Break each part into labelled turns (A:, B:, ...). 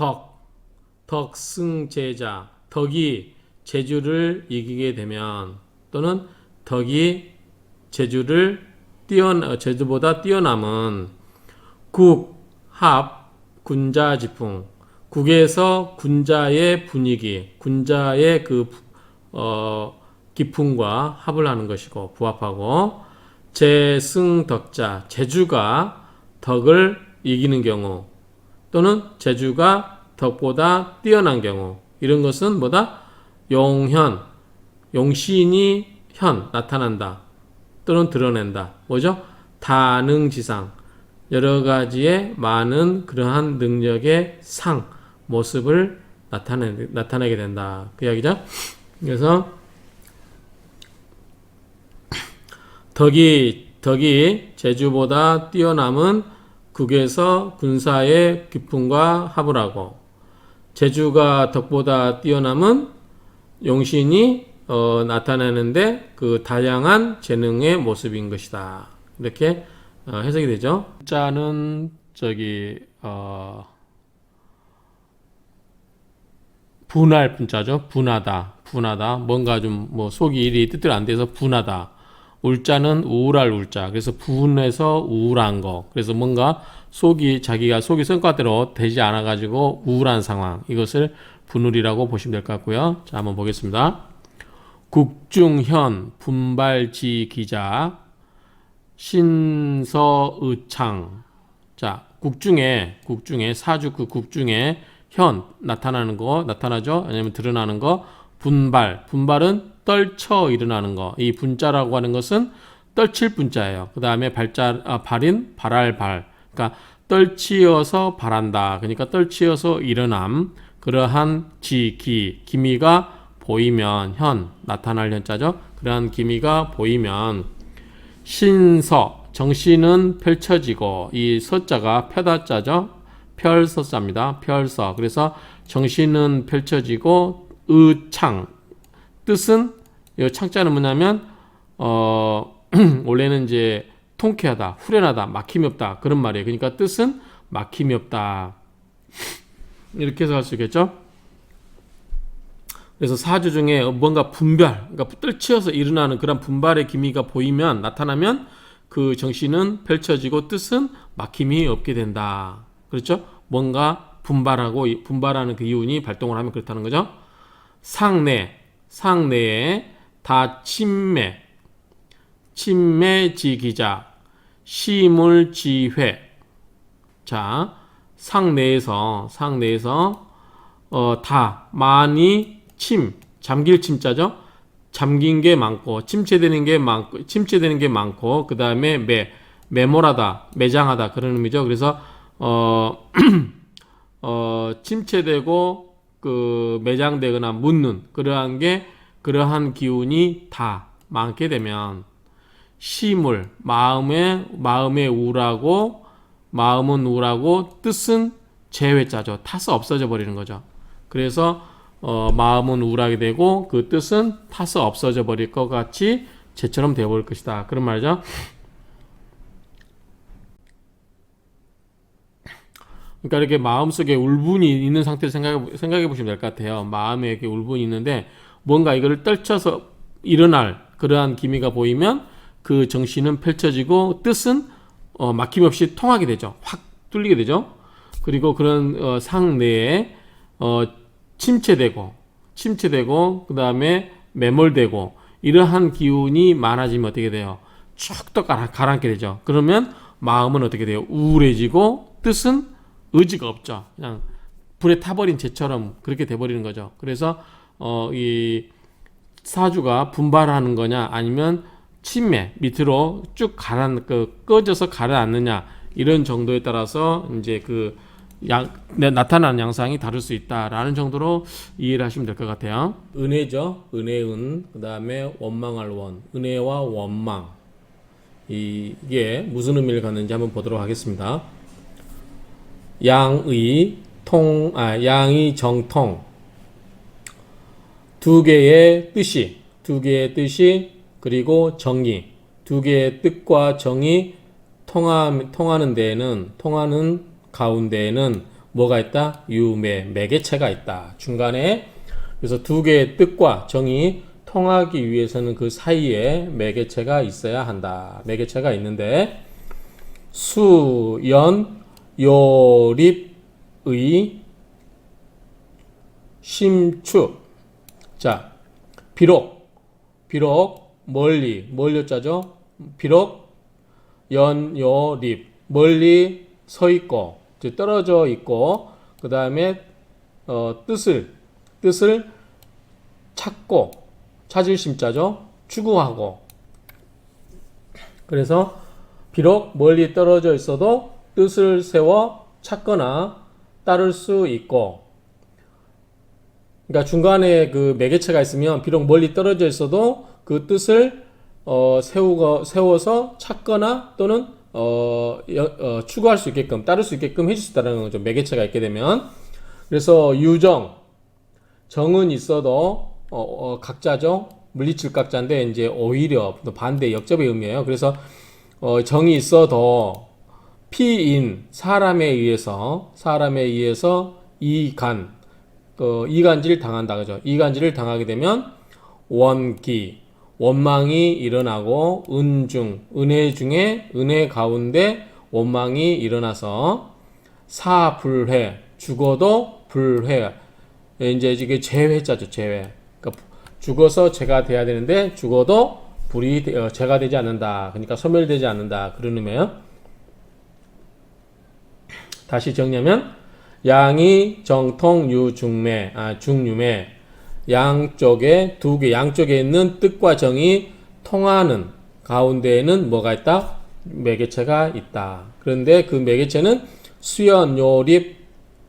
A: 덕, 덕승제자, 덕이 제주를 이기게 되면 또는 덕이 제주를 뛰어 어, 제주보다 뛰어남은 국, 합, 군자 지풍. 국에서 군자의 분위기, 군자의 그 어, 기풍과 합을 하는 것이고 부합하고 제승덕자 제주가 덕을 이기는 경우 또는 제주가 덕보다 뛰어난 경우. 이런 것은 뭐다? 용현 용신이 현 나타난다. 또는 드러낸다. 뭐죠? 다능지상. 여러 가지의 많은 그러한 능력의 상 모습을 나타내 나타내게 된다. 그 이야기죠? 그래서 덕이 덕이 제주보다 뛰어남은 국에서 군사의 기품과 합을 하고 제주가 덕보다 뛰어남은 용신이 어, 나타내는데 그 다양한 재능의 모습인 것이다. 이렇게 어, 해석이 되죠. 자는 저기 어, 분할 분자죠. 분하다, 분하다. 뭔가 좀 뭐 속이 일이 뜻대로 안 돼서 분하다. 울자는 우울할 울자. 그래서 분해서 우울한 거. 그래서 뭔가 속이 자기가 속이 성과대로 되지 않아 가지고 우울한 상황. 이것을 분울이라고 보시면 될 것 같고요. 자, 한번 보겠습니다. 국중현 분발지 기자 신서의창. 자, 국중에 국중에 사주 그 국중에 현 나타나는 거 나타나죠. 아니면 드러나는 거 분발. 분발은 떨쳐 일어나는 거. 이 분자라고 하는 것은 떨칠 분자예요. 그 다음에 발자, 아, 발인 발할 발. 그러니까 떨치어서 발한다. 그러니까 떨치어서 일어남. 그러한 지, 기, 기미가 보이면 현, 나타날 현자죠. 그러한 기미가 보이면 신서, 정신은 펼쳐지고 이 서자가 펴다자죠. 펼서자입니다. 펼서. 그래서 정신은 펼쳐지고 의창 뜻은 이 창자는 뭐냐면 어 원래는 이제 통쾌하다, 후련하다, 막힘이 없다 그런 말이에요. 그러니까 뜻은 막힘이 없다 이렇게 해서 할 수 있겠죠. 그래서 사주 중에 뭔가 분별, 그러니까 떨치어서 일어나는 그런 분발의 기미가 보이면 나타나면 그 정신은 펼쳐지고 뜻은 막힘이 없게 된다. 그렇죠? 뭔가 분발하고 분발하는 그 이윤이 발동을 하면 그렇다는 거죠. 상내, 상내에 다 침매, 침매지기자, 시물지회. 자, 상내에서, 상내에서, 어, 다, 많이 침, 잠길 침자죠? 잠긴 게 많고, 침체되는 게 많고, 침체되는 게 많고, 그 다음에 매, 매몰하다, 매장하다, 그런 의미죠. 그래서, 어, 어, 침체되고, 그, 매장되거나 묻는, 그러한 게, 그러한 기운이 다 많게 되면, 시물, 마음에, 마음에 우울하고, 마음은 우울하고, 뜻은 제외자죠. 타서 없어져 버리는 거죠. 그래서, 어, 마음은 우울하게 되고, 그 뜻은 타서 없어져 버릴 것 같이 재처럼 되어버릴 것이다. 그런 말이죠. 그러니까 이렇게 마음속에 울분이 있는 상태를 생각해, 생각해 보시면 될 것 같아요. 마음에 이렇게 울분이 있는데 뭔가 이거를 떨쳐서 일어날 그러한 기미가 보이면 그 정신은 펼쳐지고 뜻은 어, 막힘없이 통하게 되죠. 확 뚫리게 되죠. 그리고 그런 어, 상내에 어, 침체되고 침체되고 그 다음에 매몰되고 이러한 기운이 많아지면 어떻게 돼요? 쭉또 가라앉게 되죠. 그러면 마음은 어떻게 돼요? 우울해지고 뜻은 의지가 없죠. 그냥 불에 타버린 재처럼 그렇게 돼버리는 거죠. 그래서 어, 이 사주가 분발하는 거냐 아니면 침매 밑으로 쭉 가라 그 꺼져서 가라앉느냐 이런 정도에 따라서 이제 그 양, 나타나는 양상이 다를 수 있다라는 정도로 이해를 하시면 될 것 같아요. 은혜죠. 은혜은 그다음에 원망할 원. 은혜와 원망. 이게 무슨 의미를 갖는지 한번 보도록 하겠습니다. 양의 통, 아, 양의 정통. 두 개의 뜻이, 두 개의 뜻이, 그리고 정의. 두 개의 뜻과 정이 통하, 통하는 데에는, 통하는 가운데에는 뭐가 있다? 유매 매개체가 있다. 중간에 그래서 두 개의 뜻과 정이 통하기 위해서는 그 사이에 매개체가 있어야 한다. 매개체가 있는데 수, 연, 요립의 심추. 자, 비록, 비록, 멀리, 멀리 자죠? 비록, 연, 요, 립. 멀리 서 있고, 즉 떨어져 있고, 그 다음에, 어, 뜻을, 뜻을 찾고, 찾을 심자죠? 추구하고. 그래서, 비록 멀리 떨어져 있어도 뜻을 세워 찾거나 따를 수 있고, 그러니까 중간에 그 매개체가 있으면 비록 멀리 떨어져 있어도 그 뜻을 어, 세우고 세워서 찾거나 또는 어, 여- 어, 추구할 수 있게끔 따를 수 있게끔 해줄 수 있다는 거죠. 매개체가 있게 되면 그래서 유정 정은 있어도 어, 어, 각자죠. 물리칠 각자인데 이제 오히려 또 반대 역접의 의미예요. 그래서 어, 정이 있어도 피인 사람에 의해서 사람에 의해서 이간 그 이간질 당한다 그죠? 이간질을 당하게 되면 원기 원망이 일어나고 은중 은혜 중에 은혜 가운데 원망이 일어나서 사불회 죽어도 불회. 이제 이게 재회자죠 재회. 그러니까 죽어서 죄가 돼야 되는데 죽어도 불이 되- 어, 죄가 되지 않는다. 그러니까 소멸되지 않는다. 그런 의미예요 다시 정리하면 양이 정통 유중매 아 중유매 양쪽에 두 개 양쪽에 있는 뜻과 정이 통하는 가운데에는 뭐가 있다? 매개체가 있다. 그런데 그 매개체는 수연 요립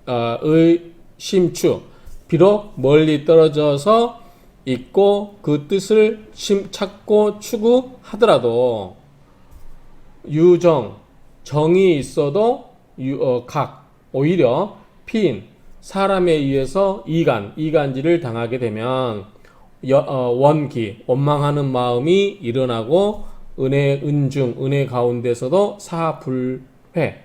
A: 어, 의 심추 비록 멀리 떨어져서 있고 그 뜻을 심, 찾고 추구하더라도 유정 정이 있어도 유, 어, 각 오히려 피인 사람에 의해서 이간 이간질을 당하게 되면 여, 어, 원기 원망하는 마음이 일어나고 은혜 은중 은혜 가운데서도 사불회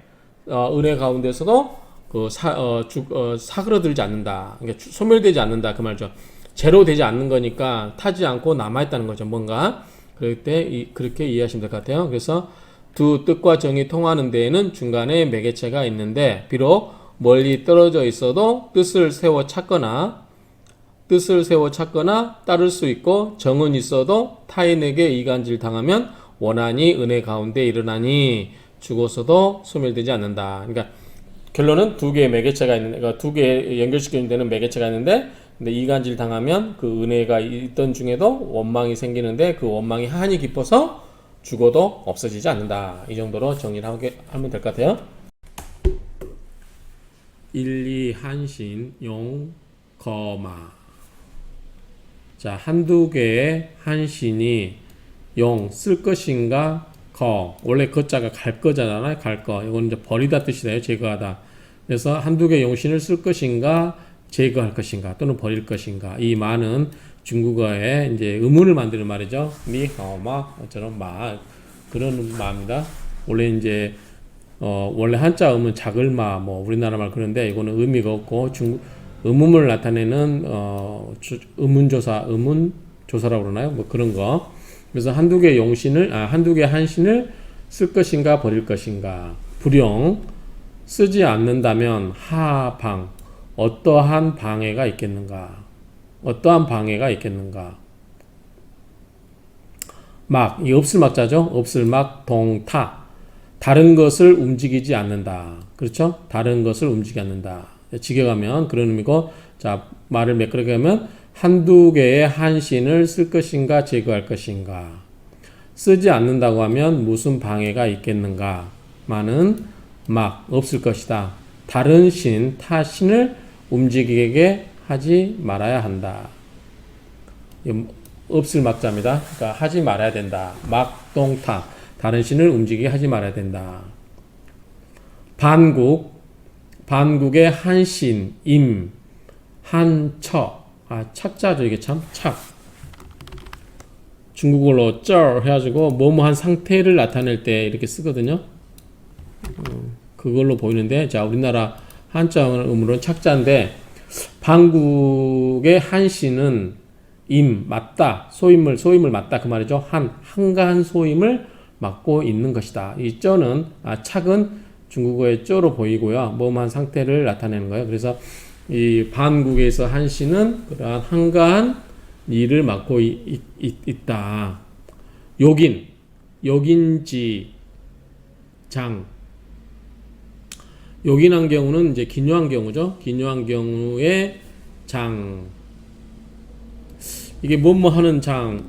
A: 어, 은혜 가운데서도 그 사, 어, 죽, 어, 사그러들지 않는다. 그러니까 주- 소멸되지 않는다. 그 말이죠. 제로 되지 않는 거니까 타지 않고 남아있다는 거죠. 뭔가. 그럴 때 이, 그렇게 이해하시면 될 것 같아요. 그래서 두 뜻과 정이 통하는 데에는 중간에 매개체가 있는데 비록 멀리 떨어져 있어도 뜻을 세워 찾거나 뜻을 세워 찾거나 따를 수 있고 정은 있어도 타인에게 이간질 당하면 원한이 은혜 가운데 일어나니 죽어서도 소멸되지 않는다. 그러니까 결론은 두 개의 매개체가 있는, 그러니까 두개 연결시키는 데는 매개체가 있는데, 근데 이간질 당하면 그 은혜가 있던 중에도 원망이 생기는데 그 원망이 한이 깊어서 죽어도 없어지지 않는다. 이 정도로 정리를 하면 될 것 같아요. 1, 2, 한신, 용, 거마. 자, 한두 개의 한신이 용 쓸 것인가? 거. 원래 거 자가 갈 거잖아요. 갈 거. 이건 이제 버리다 뜻이래요. 제거하다. 그래서 한두 개 용신을 쓸 것인가? 제거할 것인가? 또는 버릴 것인가? 이 말은 중국어에 이제 의문을 만드는 말이죠. 니하오마처럼 마. 그런 마입니다. 원래 이제 어 원래 한자 음은 작을마 뭐 우리나라 말 그런데 이거는 의미가 없고 중국 의문을 나타내는 어 주- 의문조사 의문 조사라고 그러나요? 뭐 그런 거. 그래서 한두 개 용신을 아 한두 개 한신을 쓸 것인가 버릴 것인가. 불용. 쓰지 않는다면 하방. 어떠한 방해가 있겠는가 어떠한 방해가 있겠는가? 막 이 없을 막자죠? 없을 막 동타. 다른 것을 움직이지 않는다. 그렇죠? 다른 것을 움직이지 않는다. 직역하면 그런 의미고 자 말을 매끄럽게 하면 한두 개의 한신을 쓸 것인가 제거할 것인가? 쓰지 않는다고 하면 무슨 방해가 있겠는가? 많은 막 없을 것이다. 다른 신 타신을 움직이게 하지 말아야 한다. 이 없을 막자입니다. 그러니까 하지 말아야 된다. 막동타 다른 신을 움직이게 하지 말아야 된다. 반국. 반국의 한신 임 한처. 아 착자죠. 이게 참 착. 중국어로 쩔 해가지고 뭐뭐한 상태를 나타낼 때 이렇게 쓰거든요. 어, 그걸로 보이는데 자 우리나라 한자 음으로는 착자인데 방국의 한씨는 임 맞다 소임을 소임을 맞다 그 말이죠. 한 한가한 소임을 맡고 있는 것이다. 이 쩌는 아 착은 중국어의 쩌로 보이고요. 뭐만 상태를 나타내는 거예요. 그래서 이 반국에서 한씨는 그러한 한가한 일을 맡고 이- 이- 있다. 욕인 욕인지 장 요긴한 경우는 이제 기묘한 경우죠. 기묘한 경우에 장 이게 뭐뭐 하는 장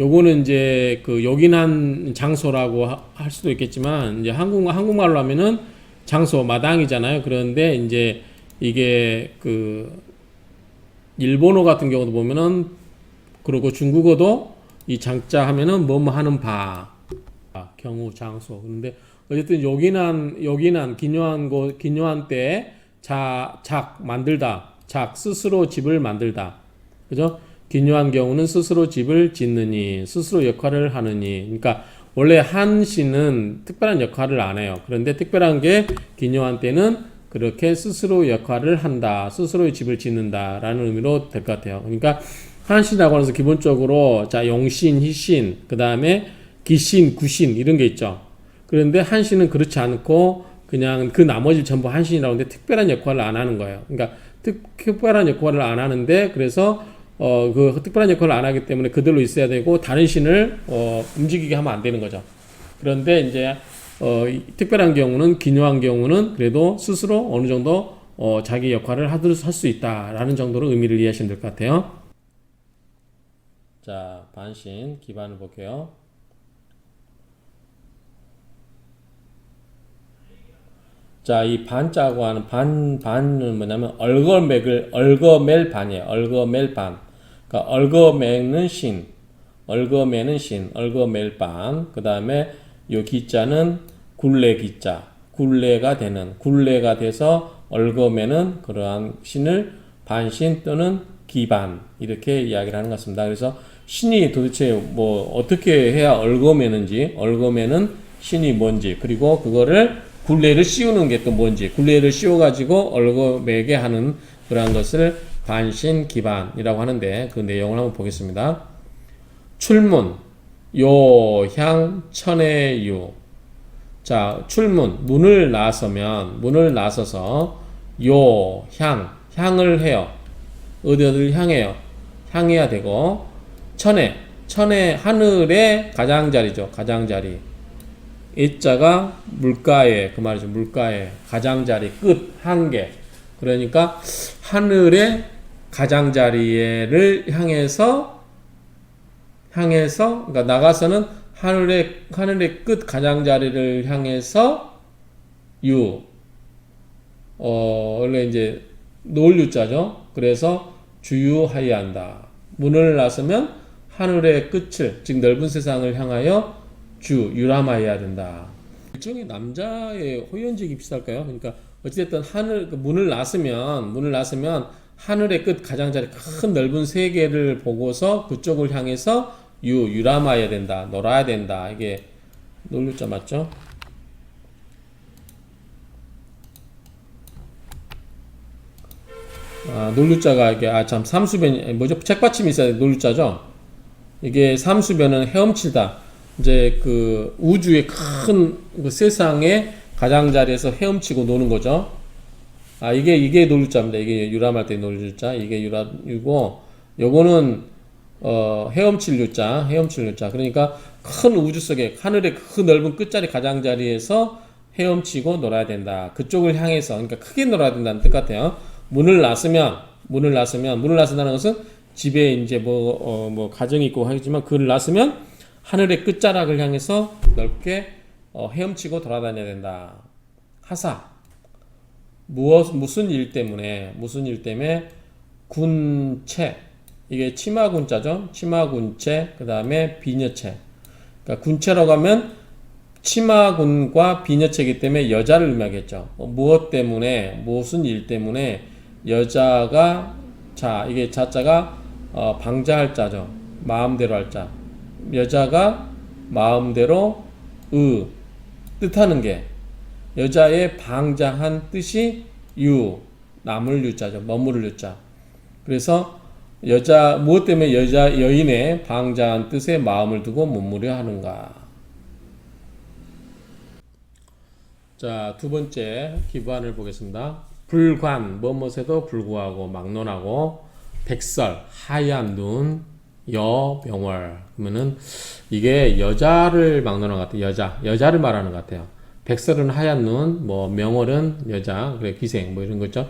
A: 요거는 이제 그 요긴한 장소라고 하- 할 수도 있겠지만 이제 한국 한국말로 하면은 장소 마당이잖아요. 그런데 이제 이게 그 일본어 같은 경우도 보면은 그리고 중국어도 이 장자 하면은 뭐뭐 하는 바 아, 경우 장소 그런데 어쨌든 요긴한 요긴한 기묘한 곳 기묘한 때자작 만들다. 작 스스로 집을 만들다. 그죠? 기묘한 경우는 스스로 집을 짓느니 스스로 역할을 하느니. 그러니까 원래 한 씨는 특별한 역할을 안 해요. 그런데 특별한 게 기묘한 때는 그렇게 스스로 역할을 한다. 스스로의 집을 짓는다라는 의미로 될 것 같아요. 그러니까 한신이라고 하면서 기본적으로 자 용신, 희신, 그 다음에 기신, 구신 이런 게 있죠. 그런데 한신은 그렇지 않고 그냥 그 나머지 전부 한신이라고 하는데 특별한 역할을 안 하는 거예요. 그러니까 특, 특별한 역할을 안 하는데 그래서 어 그 특별한 역할을 안 하기 때문에 그대로 있어야 되고 다른 신을 어 움직이게 하면 안 되는 거죠. 그런데 이제 어이 특별한 경우는 기묘한 경우는 그래도 스스로 어느 정도 어 자기 역할을 할 수 있다라는 정도로 의미를 이해하시면 될 것 같아요. 자, 반신 기반을 볼게요. 자, 이 반자고 하는 반 반은 뭐냐면 얼거맥을 얼거멜 반이에요. 얼거멜 반. 그러니까 얼거맥는 신, 얼거매는 신, 얼거멜 반. 그 다음에 요 기자는 굴레 기자, 굴레가 되는 굴레가 돼서 얼거매는 그러한 신을 반신 또는 기반 이렇게 이야기를 하는 것 같습니다. 그래서 신이 도대체 뭐 어떻게 해야 얼거매는지, 얼거매는 신이 뭔지, 그리고 그거를 굴레를 씌우는 게 또 뭔지, 굴레를 씌워가지고 얼거매게 하는 그러한 것을 반신 기반이라고 하는데 그 내용을 한번 보겠습니다. 출문, 요향, 천해유. 자, 출문, 문을 나서면, 문을 나서서, 요, 향, 향을 해요. 어디 어디를 향해요. 향해야 되고, 천해, 천해, 하늘의 가장자리죠. 가장자리. 이자가 물가에, 그 말이죠. 물가에, 가장자리, 끝, 한계. 그러니까, 하늘의 가장자리를 향해서 향해서 그러니까 나가서는 하늘의 하늘의 끝 가장자리를 향해서 유. 어 원래 이제 노을유자죠. 그래서 주유하여야 한다. 문을 나서면 하늘의 끝을 즉 넓은 세상을 향하여 주 유람하여야 된다. 일종의 남자의 호연직이 비슷할까요? 그러니까 어찌됐든 하늘 그 문을 나서면 문을 나서면 하늘의 끝 가장자리 큰 넓은 세계를 보고서 그쪽을 향해서 유 유람하여야 된다 놀아야 된다 이게 놀유자 맞죠? 아 놀유자가 이게 아 참 삼수변 뭐죠 책받침이 있어야 돼 놀유자죠? 이게 삼수변은 헤엄치다 이제 그 우주의 큰 그 세상의 가장자리에서 헤엄치고 노는 거죠. 아 이게 이게 놀유자입니다. 이게 유람할 때 놀유자 이게 유람이고 요거는 어 헤엄칠 유자 헤엄칠 유자 그러니까 큰 우주 속에 하늘의 그 넓은 끝자리 가장자리에서 헤엄치고 놀아야 된다. 그쪽을 향해서 그러니까 크게 놀아야 된다는 뜻 같아요. 문을 나서면 문을 나서면 문을 나선다는 것은 집에 이제 뭐어 뭐 가정이 있고 하겠지만 그를 나서면 하늘의 끝자락을 향해서 넓게 어 헤엄치고 돌아다녀야 된다. 하사. 무엇 무슨 일 때문에 무슨 일 때문에 군체. 이게 치마군자죠. 치마군체 그 다음에 비녀체. 그러니까 군체라고 하면 치마군과 비녀체이기 때문에 여자를 의미하겠죠. 어, 무엇 때문에 무슨 일 때문에 여자가 자 이게 자자가 어, 방자할 자죠. 마음대로 할 자 여자가 마음대로 의 뜻하는 게 여자의 방자한 뜻이 유 남을 유자죠. 머무를 유자. 그래서 여자 무엇 때문에 여자 여인의 방자한 뜻에 마음을 두고 머무려 하는가? 자, 두 번째 기반을 보겠습니다. 불관, 뭐뭇에도 불구하고 막론하고 백설, 하얀 눈, 여, 명월. 그러면은 이게 여자를 막론한 것 같아요. 여자, 여자를 말하는 것 같아요. 백설은 하얀 눈, 뭐 명월은 여자, 그래 기생 뭐 이런 거죠.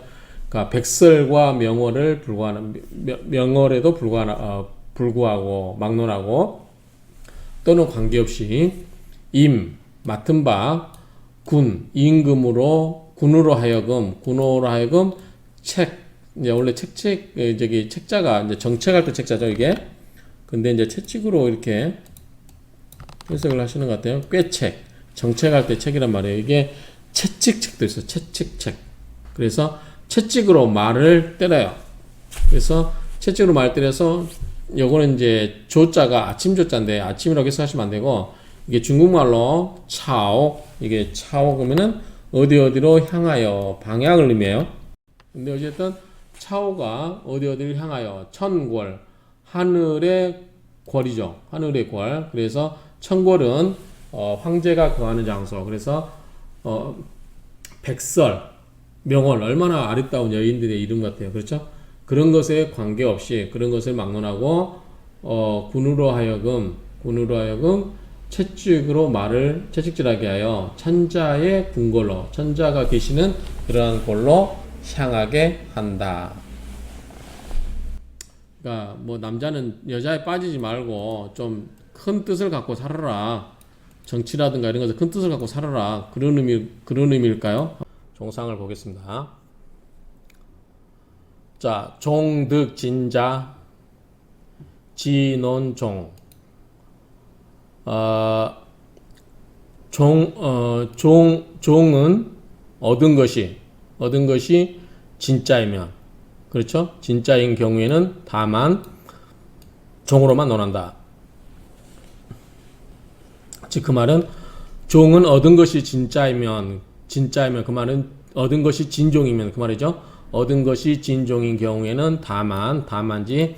A: 그러니까 백설과 명월을 불구하는 명- 명월에도 불구하나, 어, 불구하고 막론하고 또는 관계없이 임 맡은 바 군 임금으로 군으로 하여금 군으로 하여금 책 이제 원래 책책 에, 저기 책자가 이제 정책할 때 책자죠 이게 근데 이제 채찍으로 이렇게 해석을 하시는 것 같아요. 꾀책 정책할 때 책이란 말이에요. 이게 채찍책도 있어요. 채찍책. 그래서 채찍으로 말을 때려요. 그래서 채찍으로 말 때려서 요거는 이제 조자가 아침 조자인데 아침이라고 해석하시면 안 되고 이게 중국말로 차오 이게 차오 그러면은 어디 어디로 향하여 방향을 의미해요. 근데 어쨌든 차오가 어디 어디를 향하여 천궐 하늘의 궐이죠. 하늘의 궐. 그래서 천궐은 어, 황제가 거하는 장소. 그래서 어, 백설 명월 얼마나 아름다운 여인들의 이름 같아요. 그렇죠? 그런 것에 관계없이 그런 것을 막론하고 어, 군으로 하여금 군으로 하여금 채찍으로 말을 채찍질하게 하여 천자의 궁궐로 천자가 계시는 그러한 곳로 향하게 한다. 그러니까 뭐 남자는 여자에 빠지지 말고 좀 큰 뜻을 갖고 살아라. 정치라든가 이런 것에 큰 뜻을 갖고 살아라. 그런 의미 그런 의미일까요? 종상을 보겠습니다. 자, 종득 진자 진원종 어, 종, 어, 종, 종은 얻은 것이, 얻은 것이 진짜이면, 그렇죠? 진짜인 경우에는 다만 종으로만 논한다. 즉, 그 말은 종은 얻은 것이 진짜이면, 진짜이면 그 말은 얻은 것이 진종이면 그 말이죠. 얻은 것이 진종인 경우에는 다만, 다만지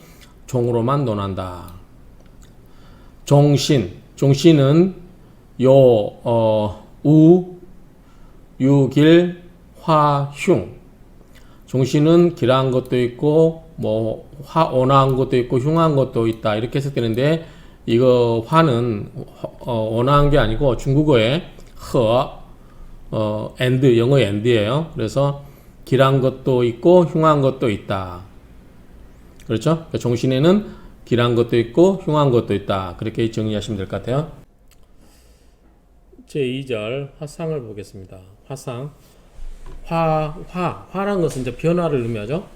A: 종으로만 논한다. 종신, 종신은 요, 어, 우, 유, 길, 화, 흉. 종신은 길한 것도 있고, 뭐, 화, 온화한 것도 있고, 흉한 것도 있다. 이렇게 해석되는데, 이거 화는, 어, 온화한 게 아니고, 중국어의 허, 어, and, 영어 and예요. 그래서, 길한 것도 있고, 흉한 것도 있다. 그렇죠? 그러니까 종신에는 길한 것도 있고 흉한 것도 있다. 그렇게 정리하시면 될 것 같아요. 제 2절 화상을 보겠습니다. 화상. 화, 화, 화란 것은 이제 변화를 의미하죠.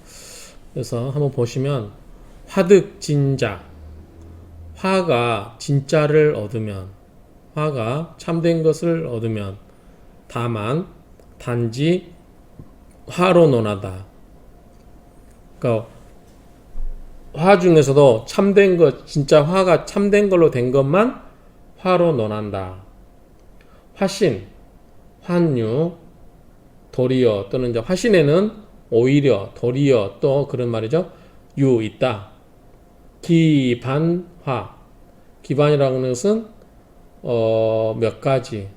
A: 그래서 한번 보시면 화득 진자. 화가 진짜를 얻으면 화가 참된 것을 얻으면 다만 단지 화로 논하다. 그러니까 화 중에서도 참된 것, 진짜 화가 참된 걸로 된 것만 화로 논한다. 화신, 환유, 도리어 또는 이제 화신에는 오히려 도리어 또 그런 말이죠. 유 있다. 기반화. 기반이라고 하는 것은 어, 몇 가지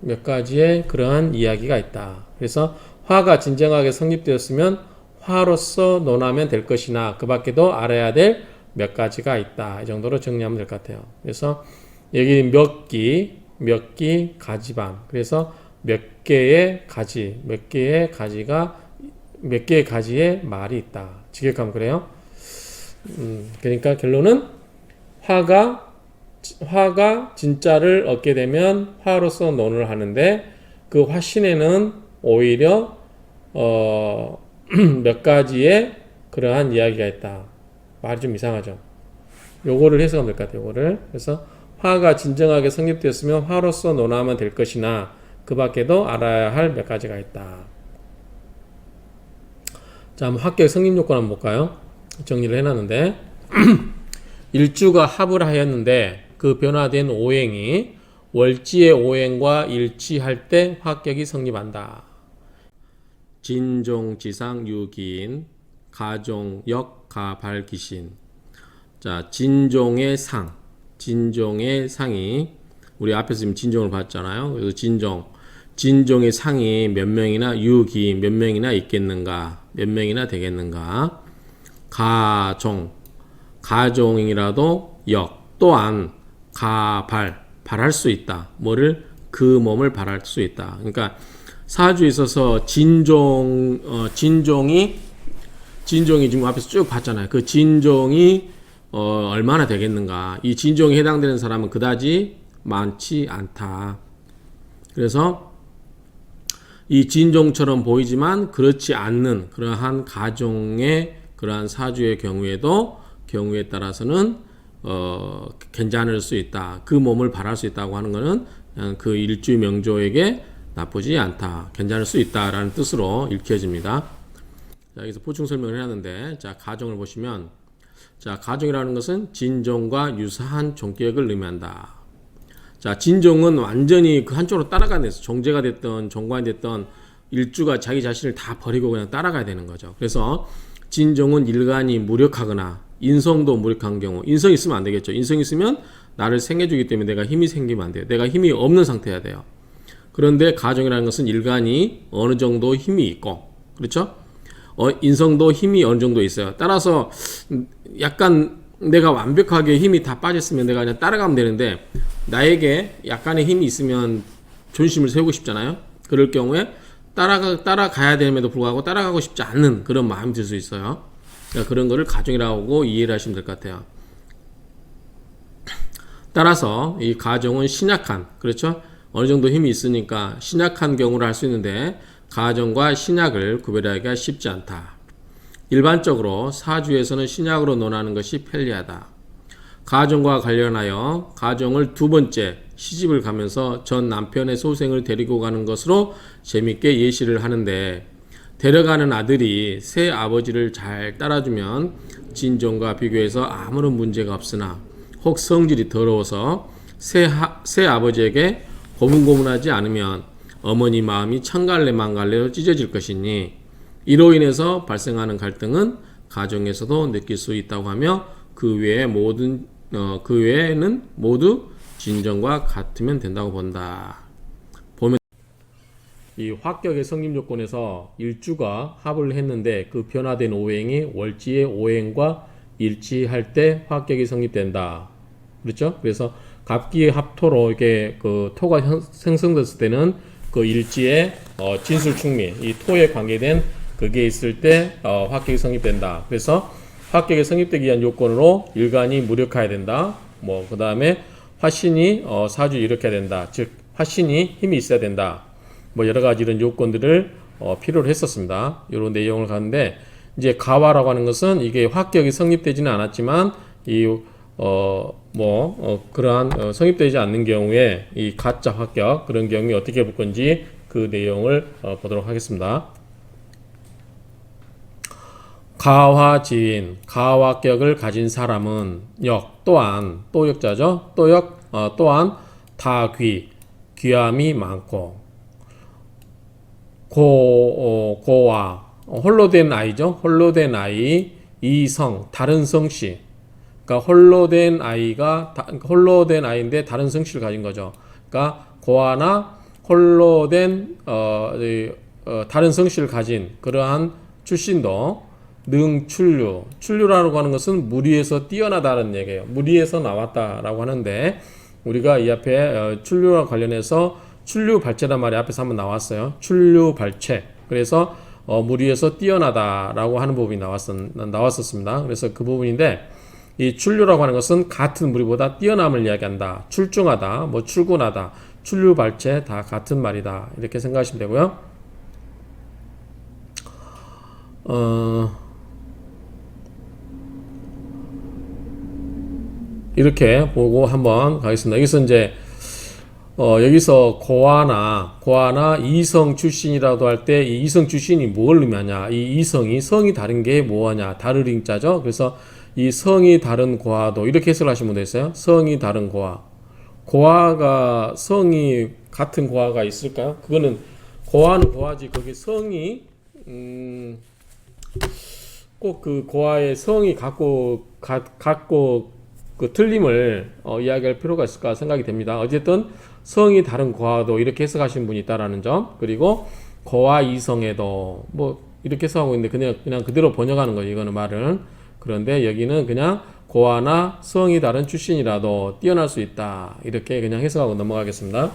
A: 몇 가지의 그러한 이야기가 있다. 그래서 화가 진정하게 성립되었으면 화로서 논하면 될 것이나 그 밖에도 알아야 될 몇 가지가 있다. 이 정도로 정리하면 될 것 같아요. 그래서 여기 몇 기, 몇 기, 가지반. 그래서 몇 개의 가지, 몇 개의 가지가 몇 개의 가지에 말이 있다. 직역하면 그래요. 음, 그러니까 결론은 화가 화가 진짜를 얻게 되면 화로서 논을 하는데 그 화신에는 오히려 어, 몇 가지의 그러한 이야기가 있다. 말이 좀 이상하죠. 요거를 해석하면 될 것 같아요. 요거를. 그래서 화가 진정하게 성립되었으면 화로서 논하면 될 것이나 그 밖에도 알아야 할 몇 가지가 있다. 자, 한번 합격 성립 요건 한번 볼까요? 정리를 해놨는데 일주가 합을 하였는데 그 변화된 오행이 월지의 오행과 일치할 때 합격이 성립한다. 진종 지상 유기인 가종 역 가발 기신 자 진종의 상 진종의 상이 우리 앞에서 지금 진종을 봤잖아요. 그래서 진종 진종의 상이 몇 명이나 유기 몇 명이나 있겠는가 몇 명이나 되겠는가 가종 가종이라도 역 또한 가발 발할 수 있다. 뭐를 그 몸을 발할 수 있다. 그러니까 사주에 있어서 진종 어, 진종이 진종이 지금 앞에서 쭉 봤잖아요. 그 진종이 어, 얼마나 되겠는가? 이 진종에 해당되는 사람은 그다지 많지 않다. 그래서 이 진종처럼 보이지만 그렇지 않는 그러한 가종의 그러한 사주의 경우에도 경우에 따라서는 어, 괜찮을 수 있다. 그 몸을 바랄 수 있다고 하는 것은 그 일주 명조에게 나쁘지 않다. 괜찮을 수 있다라는 뜻으로 읽혀집니다. 자, 여기서 보충 설명을 해놨는데, 자, 가정을 보시면, 자, 가정이라는 것은 진종과 유사한 종격을 의미한다. 자, 진종은 완전히 그 한쪽으로 따라가야 돼서 종제가 됐던 종관이 됐던 일주가 자기 자신을 다 버리고 그냥 따라가야 되는 거죠. 그래서 진종은 일간이 무력하거나 인성도 무력한 경우, 인성 있으면 안 되겠죠. 인성 있으면 나를 생겨주기 때문에 내가 힘이 생기면 안 돼요. 내가 힘이 없는 상태여야 돼요. 그런데 가정이라는 것은 일간이 어느 정도 힘이 있고, 그렇죠? 어, 인성도 힘이 어느 정도 있어요. 따라서 약간 내가 완벽하게 힘이 다 빠졌으면 내가 그냥 따라가면 되는데 나에게 약간의 힘이 있으면 존심을 세우고 싶잖아요. 그럴 경우에 따라가 따라가야 됨에도 불구하고 따라가고 싶지 않는 그런 마음이 들 수 있어요. 그러니까 그런 거를 가정이라고 이해를 하시면 될 것 같아요. 따라서 이 가정은 신약한 그렇죠? 어느 정도 힘이 있으니까 신약한 경우를 할 수 있는데 가정과 신약을 구별하기가 쉽지 않다. 일반적으로 사주에서는 신약으로 논하는 것이 편리하다. 가정과 관련하여 가정을 두 번째 시집을 가면서 전 남편의 소생을 데리고 가는 것으로 재밌게 예시를 하는데 데려가는 아들이 새 아버지를 잘 따라주면 진종과 비교해서 아무런 문제가 없으나 혹 성질이 더러워서 새, 하, 새 아버지에게 고문고문하지 않으면 어머니 마음이 천갈래 만갈래로 찢어질 것이니 이로 인해서 발생하는 갈등은 가정에서도 느낄 수 있다고 하며 그 외에 모든 어, 그 외에는 모두 진정과 같으면 된다고 본다. 보면 이 합격의 성립 요건에서 일주가 합을 했는데 그 변화된 오행이 월지의 오행과 일치할 때 합격이 성립된다. 그렇죠? 그래서 갑기의 합토로 이게 그 토가 형- 생성됐을 때는 그 일지의 어, 진술 충미, 이 토에 관계된 그게 있을 때 어, 합격이 성립된다. 그래서 합격이 성립되기 위한 요건으로 일간이 무력해야 된다. 뭐 그 다음에 화신이 어, 사주 일으켜야 된다. 즉 화신이 힘이 있어야 된다. 뭐 여러 가지 이런 요건들을 어, 필요로 했었습니다. 이런 내용을 가는데 이제 가화라고 하는 것은 이게 합격이 성립되지는 않았지만 이 어, 뭐, 어, 그러한, 어, 성립되지 않는 경우에 이 가짜 합격, 그런 경우에 어떻게 볼 건지 그 내용을 어, 보도록 하겠습니다. 가화지인, 가화격을 가진 사람은 역, 또한, 또역자죠? 또역, 어, 또한 다귀, 귀함이 많고, 고, 어, 고와, 어, 홀로 된 아이죠? 홀로 된 아이, 이성, 다른 성씨. 그러니까 홀로 된 아이가, 다, 홀로 된 아이인데 다른 성씨를 가진 거죠. 그러니까 고아나 홀로 된, 어, 이, 어, 다른 성씨를 가진 그러한 출신도 능출류. 출류라고 하는 것은 무리에서 뛰어나다는 얘기예요. 무리에서 나왔다라고 하는데 우리가 이 앞에 어, 출류와 관련해서 출류 발체란 말이 앞에서 한번 나왔어요. 출류 발체. 그래서 어, 무리에서 뛰어나다라고 하는 부분이 나왔었, 나왔었습니다. 그래서 그 부분인데 이 출류라고 하는 것은 같은 무리보다 뛰어남을 이야기한다. 출중하다, 뭐 출군하다, 출류 발체 다 같은 말이다. 이렇게 생각하시면 되고요. 어, 이렇게 보고 한번 가겠습니다. 여기서 이제 어, 여기서 고아나 고아나 이성 출신이라도 할 때 이 이성 출신이 뭘 의미하냐? 이 이성이 성이 다른 게 뭐하냐? 다르링 자죠. 그래서 이 성이 다른 고아도 이렇게 해석을 하시면 되겠어요. 성이 다른 고아. 고아가 성이 같은 고아가 있을까요? 그거는 고아는 고아지 거기 성이 음, 꼭 그 고아의 성이 갖고 가, 갖고 그 틀림을 어, 이야기할 필요가 있을까 생각이 됩니다. 어쨌든 성이 다른 고아도 이렇게 해석하신 분이 있다라는 점 그리고 고아 이성에도 뭐 이렇게 해석하고 있는데 그냥 그냥 그대로 번역하는 거예요. 이거는 말은 그런데 여기는 그냥 고아나 성이 다른 출신이라도 뛰어날 수 있다 이렇게 그냥 해석하고 넘어가겠습니다.